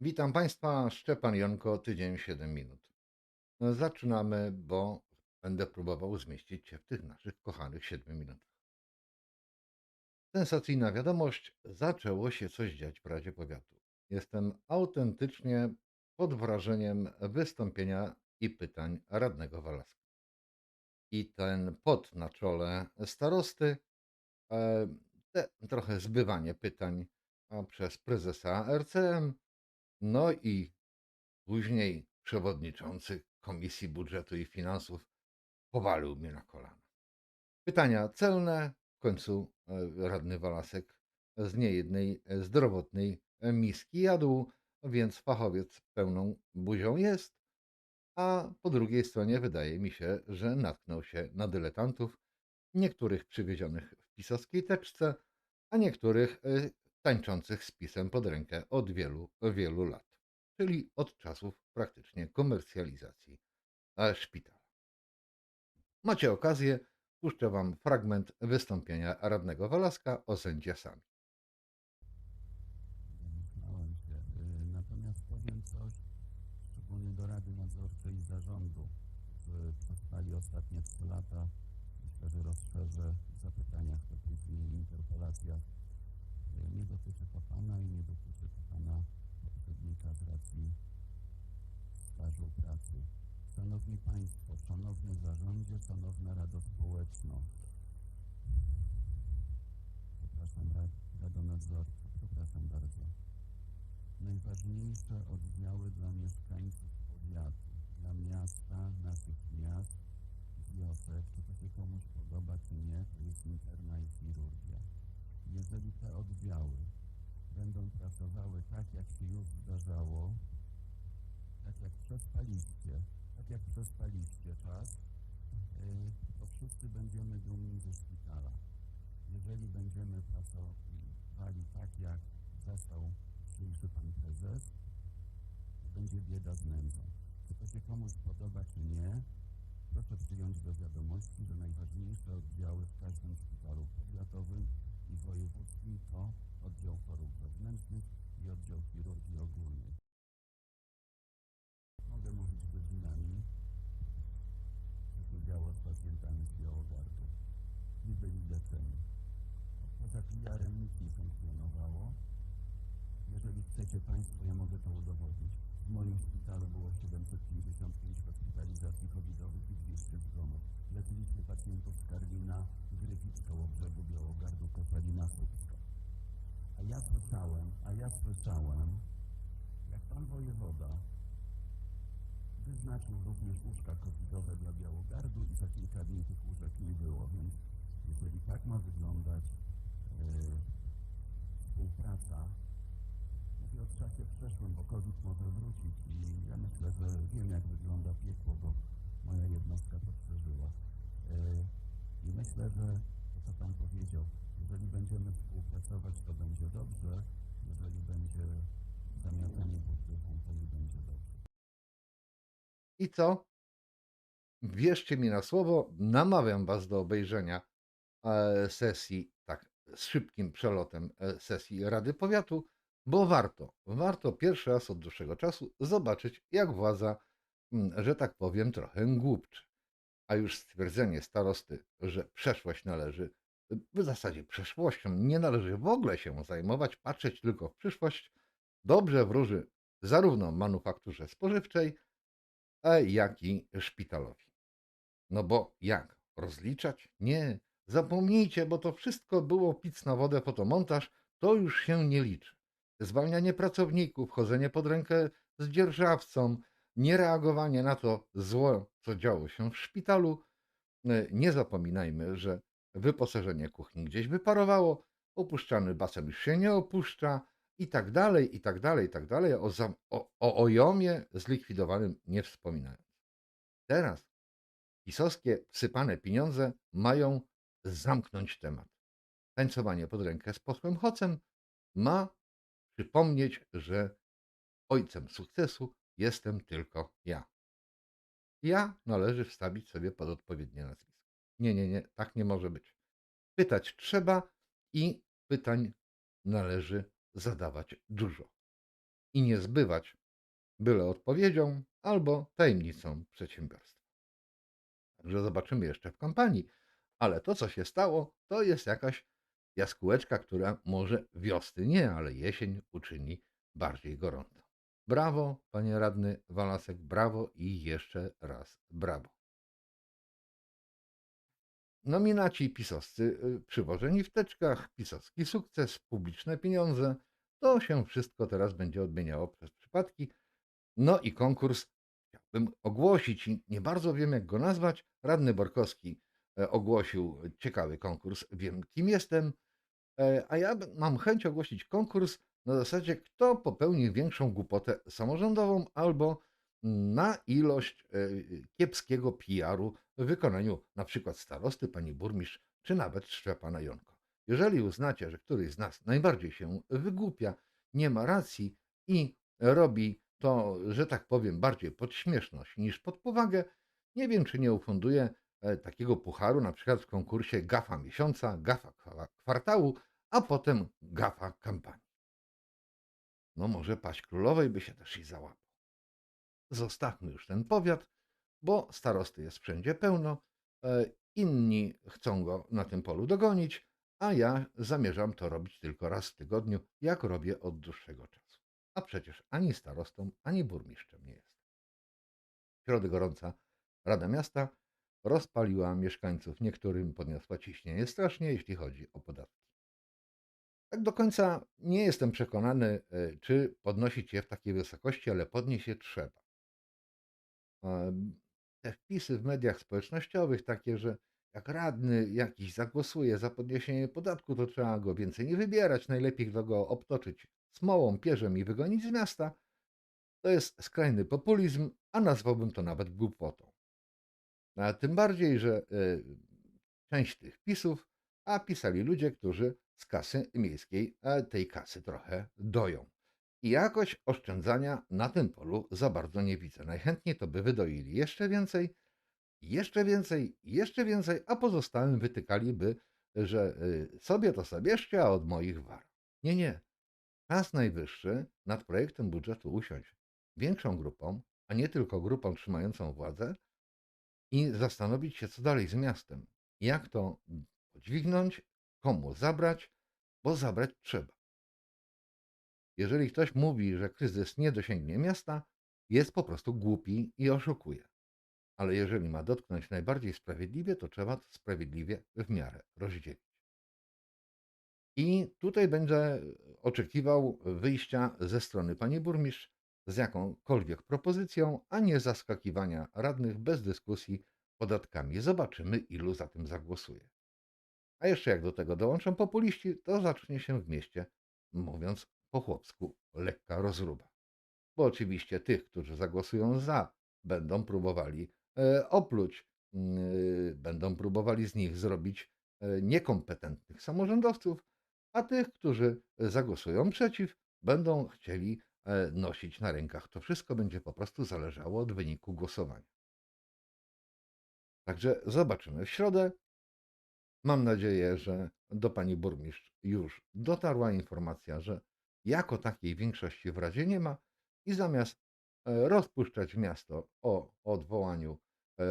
Witam Państwa, Szczepan Jonko, tydzień 7 minut. No, Zaczynamy, bo będę próbował zmieścić się w tych naszych kochanych 7 minutach. Sensacyjna wiadomość, zaczęło się coś dziać w Radzie Powiatu. Jestem autentycznie pod wrażeniem wystąpienia i pytań radnego Walaska. I ten pot na czole starosty, e, te trochę zbywanie pytań przez prezesa RCM, no i Później przewodniczący Komisji Budżetu i Finansów powalił mnie na kolana. Pytania celne. W końcu e, radny Walasek z niejednej e, zdrowotnej e, miski jadł, więc fachowiec pełną buzią jest. A po drugiej stronie wydaje mi się, że natknął się na dyletantów, niektórych przywiezionych w pisowskiej teczce, a niektórych tańczących z pisem pod rękę od wielu, wielu lat czyli od czasów praktycznie komercjalizacji e, szpitala. Macie okazję, puszczę Wam fragment wystąpienia radnego Walaska o sędzia sami. Y, Natomiast powiem coś, szczególnie do Rady Nadzorczej i Zarządu, że przespali ostatnie trzy lata. Myślę, że rozszerzę w zapytaniach, to później interpelacjach. Nie dotyczy to Pana i nie dotyczy to Pana poprzednika z racji stażu pracy. Szanowni Państwo, Szanowny Zarządzie, Szanowna Rado Społeczno. Przepraszam, Rad- Rado Nadzorcza, przepraszam bardzo najważniejsze oddziały dla mieszkańców powiatu, dla miasta, naszych miast, wiosek, czy to się komuś podoba, czy nie, to jest interna i chirurgia. Jeżeli te oddziały będą pracowały tak, jak się już zdarzało, tak jak przespaliście, tak jak przespaliście czas, yy, to wszyscy będziemy dumni ze szpitala. Jeżeli będziemy pracowali tak, jak zastał dzisiejszy pan prezes, to będzie bieda z nędzą. Czy to się komuś podoba, czy nie, proszę przyjąć do wiadomości, że najważniejsze oddziały w każdym szpitalu powiatowym i wojewódzkim to oddział chorób wewnętrznych i oddział chirurgii ogólnej. Mogę mówić godzinami, co się działo z pacjentami z Białogardu. Nie byli leczeni. Poza PR-em nic nie funkcjonowało. Jeżeli chcecie Państwo, ja mogę to udowodnić. W moim szpitalu było 755 hospitalizacji covidowych i 200 zgonów. Leczyliśmy pacjentów z Karwina, Gryfic, Kołobrzegu, Białogardu, Koszalina, Słupska. A ja słyszałem, a ja słyszałem, jak Pan Wojewoda wyznaczył również łóżka covidowe dla Białogardu i za kilka dni tych łóżek nie było, więc jeżeli tak ma wyglądać yy, współpraca, mówię o czasie przeszłym, bo COVID może wrócić i ja myślę, że wiem jak wygląda piekło, bo moja jednostka to przeżyła. Yy, I myślę, że to co Pan powiedział, jeżeli będziemy współpracować, to będzie dobrze, jeżeli będzie zamiatanie pod to nie będzie dobrze. I co? Wierzcie mi na słowo, namawiam Was do obejrzenia e, sesji, tak, z szybkim przelotem e, sesji Rady Powiatu, bo warto, warto pierwszy raz od dłuższego czasu zobaczyć, jak władza, że tak powiem, trochę głupczy. A już stwierdzenie starosty, że przeszłość należy, w zasadzie przeszłością nie należy w ogóle się zajmować, patrzeć tylko w przyszłość, dobrze wróży zarówno manufakturze spożywczej, jak i szpitalowi. No bo jak? Rozliczać? Nie. Zapomnijcie, bo to wszystko było pic na wodę, fotomontaż, to już się nie liczy. Zwalnianie pracowników, chodzenie pod rękę z dzierżawcą, niereagowanie na to zło, co działo się w szpitalu. E, Nie zapominajmy, że wyposażenie kuchni gdzieś wyparowało, opuszczany basen już się nie opuszcza i tak dalej, i tak dalej, i tak dalej. O, zam- o, o ojomie zlikwidowanym nie wspominając. Teraz pisowskie wsypane pieniądze mają zamknąć temat. Tańcowanie pod rękę z posłem Hocem ma przypomnieć, że ojcem sukcesu jestem tylko ja. Ja należy wstawić sobie pod odpowiednie nazwisko. Nie, nie, nie, tak nie może być. Pytać trzeba i pytań należy zadawać dużo. i nie zbywać byle odpowiedzią albo tajemnicą przedsiębiorstwa. Także zobaczymy jeszcze w kampanii, ale to, co się stało, to jest jakaś jaskółeczka, która może wiosny nie, ale jesień uczyni bardziej gorąco. Brawo, panie radny Walasek, brawo i jeszcze raz brawo. Nominaci pisowscy y, przywożeni w teczkach, pisowski sukces, publiczne pieniądze. To się wszystko teraz będzie odmieniało przez przypadki. No i konkurs chciałbym ogłosić nie bardzo wiem, jak go nazwać. Radny Borkowski e, ogłosił ciekawy konkurs. Wiem, kim jestem, e, a ja mam chęć ogłosić konkurs na zasadzie, kto popełni większą głupotę samorządową albo na ilość e, kiepskiego PR-u w wykonaniu na przykład starosty, pani burmistrz, czy nawet Szczepana Jonko. Jeżeli uznacie, że któryś z nas najbardziej się wygłupia, nie ma racji i robi to, że tak powiem, bardziej pod śmieszność niż pod powagę, nie wiem, czy nie ufunduje e, takiego pucharu, na przykład w konkursie gafa miesiąca, gafa kwartału, a potem gafa kampanii. No może paść królowej by się też i załapał. Zostawmy już ten powiat, bo starosty jest wszędzie pełno, e, inni chcą go na tym polu dogonić, a ja zamierzam to robić tylko raz w tygodniu, jak robię od dłuższego czasu. A przecież ani starostą, ani burmistrzem nie jestem. W środę gorąca Rada Miasta rozpaliła mieszkańców. Niektórym podniosła ciśnienie strasznie, jeśli chodzi o podatki. Tak do końca nie jestem przekonany, e, czy podnosić je w takiej wysokości, ale podnieść je trzeba. Te wpisy w mediach społecznościowych, takie, że jak radny jakiś zagłosuje za podniesienie podatku, to trzeba go więcej nie wybierać, najlepiej go obtoczyć smołą, pierzem i wygonić z miasta, to jest skrajny populizm, a nazwałbym to nawet głupotą. A tym bardziej, że y, część tych pisów, a pisali ludzie, którzy z kasy miejskiej tej kasy trochę doją. I jakoś oszczędzania na tym polu za bardzo nie widzę. Najchętniej to by wydoili jeszcze więcej, jeszcze więcej, jeszcze więcej, a pozostałym wytykaliby, że y, sobie to sobie a od moich war. Nie, nie. Czas najwyższy nad projektem budżetu usiąść większą grupą, a nie tylko grupą trzymającą władzę i zastanowić się, co dalej z miastem. Jak to podźwignąć, komu zabrać, bo zabrać trzeba. Jeżeli ktoś mówi, że kryzys nie dosięgnie miasta, jest po prostu głupi i oszukuje. Ale jeżeli ma dotknąć najbardziej sprawiedliwie, to trzeba to sprawiedliwie w miarę rozdzielić. I tutaj będę oczekiwał wyjścia ze strony pani burmistrz z jakąkolwiek propozycją, a nie zaskakiwania radnych bez dyskusji podatkami. Zobaczymy, ilu za tym zagłosuje. A jeszcze jak do tego dołączą populiści, to zacznie się w mieście, mówiąc po chłopsku, lekka rozruba. Bo oczywiście tych, którzy zagłosują za, będą próbowali e, opluć, e, będą próbowali z nich zrobić e, niekompetentnych samorządowców, a tych, którzy zagłosują przeciw, będą chcieli nosić na rękach. To wszystko będzie po prostu zależało od wyniku głosowania. Także zobaczymy w środę. Mam nadzieję, że do pani burmistrz już dotarła informacja, że jako takiej większości w Radzie nie ma i zamiast e, rozpuszczać miasto o odwołaniu e,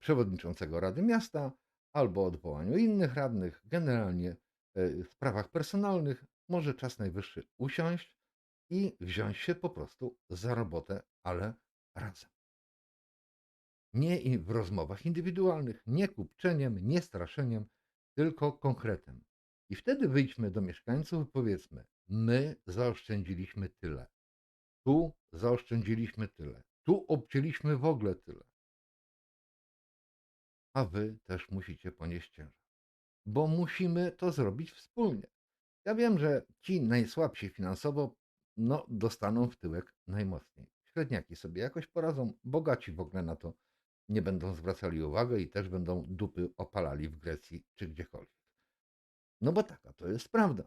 przewodniczącego Rady Miasta albo odwołaniu innych radnych, generalnie E, w sprawach personalnych może czas najwyższy usiąść i wziąć się po prostu za robotę, ale razem. Nie w rozmowach indywidualnych, nie kupczeniem, nie straszeniem, tylko konkretem. I wtedy wyjdźmy do mieszkańców i powiedzmy: My zaoszczędziliśmy tyle. Tu zaoszczędziliśmy tyle. Tu obcięliśmy w ogóle tyle. A wy też musicie ponieść ciężar bo musimy to zrobić wspólnie. Ja wiem, że ci najsłabsi finansowo no, dostaną w tyłek najmocniej. Średniaki sobie jakoś poradzą, bogaci w ogóle na to nie będą zwracali uwagi i też będą dupy opalali w Grecji czy gdziekolwiek. No bo taka to jest prawda.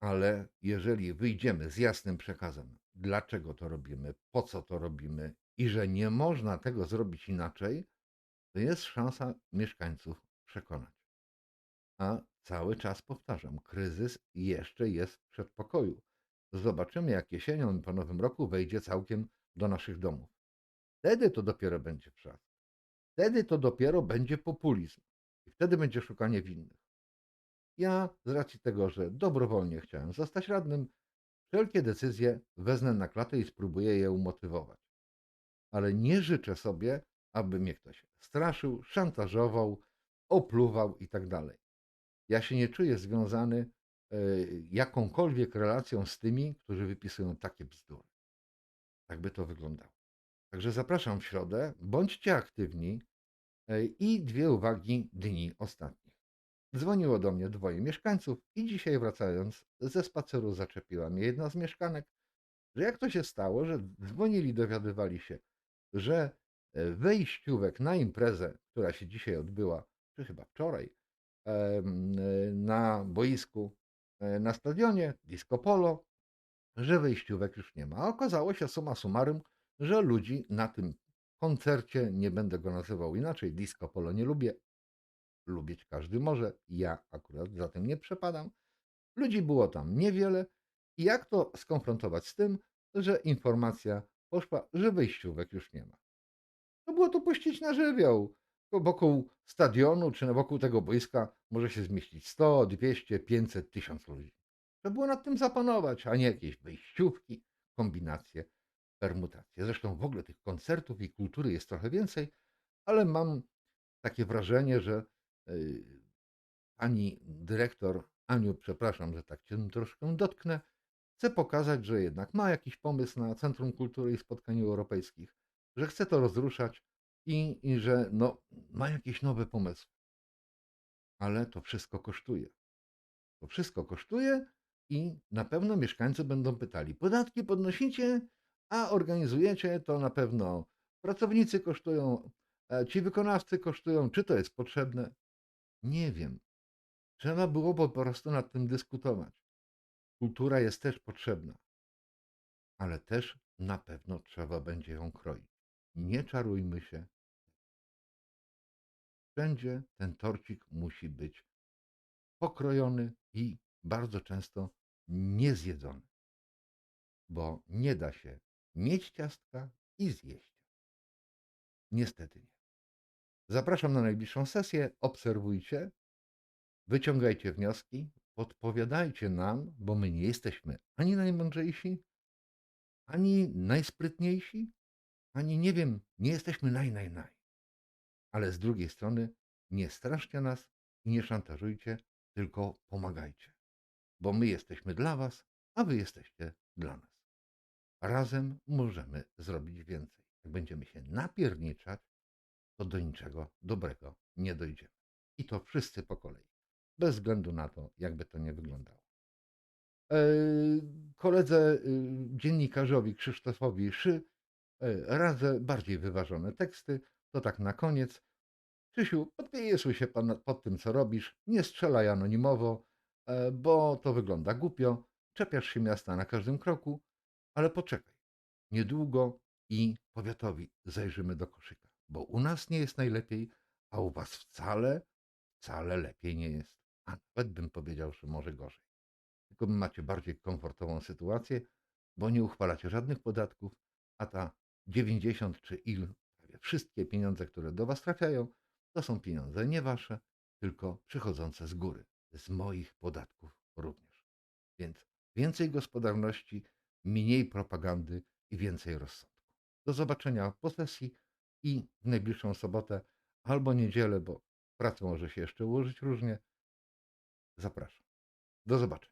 Ale jeżeli wyjdziemy z jasnym przekazem, dlaczego to robimy, po co to robimy i że nie można tego zrobić inaczej, to jest szansa mieszkańców przekonać. A cały czas powtarzam, kryzys jeszcze jest w przedpokoju. Zobaczymy, jak jesienią i po nowym roku wejdzie całkiem do naszych domów. Wtedy to dopiero będzie wrzask. Wtedy to dopiero będzie populizm. I wtedy będzie szukanie winnych. Ja, z racji tego, że dobrowolnie chciałem zostać radnym, wszelkie decyzje wezmę na klatę i spróbuję je umotywować. Ale nie życzę sobie, aby mnie ktoś straszył, szantażował, opluwał i tak. Ja się nie czuję związany e, jakąkolwiek relacją z tymi, którzy wypisują takie bzdury. Tak by to wyglądało. Także zapraszam w środę, bądźcie aktywni e, i dwie uwagi dni ostatnich. Dzwoniło do mnie dwoje mieszkańców i dzisiaj wracając ze spaceru zaczepiła mnie jedna z mieszkanek, że jak to się stało, że dzwonili, dowiadywali się, że e, wejściówek na imprezę, która się dzisiaj odbyła, czy chyba wczoraj, e, na boisku, e, na stadionie Disco Polo, że wejściówek już nie ma. A okazało się summa summarum, że ludzi na tym koncercie, nie będę go nazywał inaczej, Disco Polo nie lubię, lubić każdy może, ja akurat za tym nie przepadam. Ludzi było tam niewiele i jak to skonfrontować z tym, że informacja poszła, że wejściówek już nie ma. No było to puścić na żywioł. Wokół stadionu czy wokół tego boiska może się zmieścić 100, 200, 500, 1000 ludzi. Trzeba było nad tym zapanować, a nie jakieś wejściówki, kombinacje, permutacje. Zresztą w ogóle tych koncertów i kultury jest trochę więcej, ale mam takie wrażenie, że pani dyrektor, Aniu, przepraszam, że tak cię troszkę dotknę, chce pokazać, że jednak ma jakiś pomysł na Centrum Kultury i Spotkań Europejskich, że chce to rozruszać i, i że no, ma jakieś nowe pomysły. Ale to wszystko kosztuje. To wszystko kosztuje i na pewno mieszkańcy będą pytali: podatki podnosicie, a organizujecie to na pewno pracownicy kosztują, e, ci wykonawcy kosztują, czy to jest potrzebne? Nie wiem. Trzeba było po prostu nad tym dyskutować. Kultura jest też potrzebna, ale też na pewno trzeba będzie ją kroić. Nie czarujmy się. Wszędzie ten torcik musi być pokrojony i bardzo często niezjedzony, bo nie da się mieć ciastka i zjeść. Niestety nie. Zapraszam na najbliższą sesję, obserwujcie, wyciągajcie wnioski, podpowiadajcie nam, bo my nie jesteśmy ani najmądrzejsi, ani najsprytniejsi, ani nie wiem, nie jesteśmy naj, naj, naj. Ale z drugiej strony nie straszcie nas i nie szantażujcie, tylko pomagajcie. Bo my jesteśmy dla was, a wy jesteście dla nas. Razem możemy zrobić więcej. Jak będziemy się napierniczać, to do niczego dobrego nie dojdziemy. I to wszyscy po kolei. Bez względu na to, jakby to nie wyglądało. E, Koledze y, dziennikarzowi Krzysztofowi Szy e, radzę bardziej wyważone teksty. To tak na koniec. Krzysiu, podpisuj się pan pod tym, co robisz. Nie strzelaj anonimowo, e, bo to wygląda głupio. Czepiasz się miasta na każdym kroku, ale poczekaj. Niedługo i powiatowi zajrzymy do koszyka, bo u nas nie jest najlepiej, a u was wcale, wcale lepiej nie jest. A nawet bym powiedział, że może gorzej. Tylko macie bardziej komfortową sytuację, bo nie uchwalacie żadnych podatków, a ta 90 czy il, prawie wszystkie pieniądze, które do was trafiają, to są pieniądze nie wasze, tylko przychodzące z góry, z moich podatków również. Więc więcej gospodarności, mniej propagandy i więcej rozsądku. Do zobaczenia po sesji i w najbliższą sobotę albo niedzielę, bo praca może się jeszcze ułożyć różnie. Zapraszam. Do zobaczenia.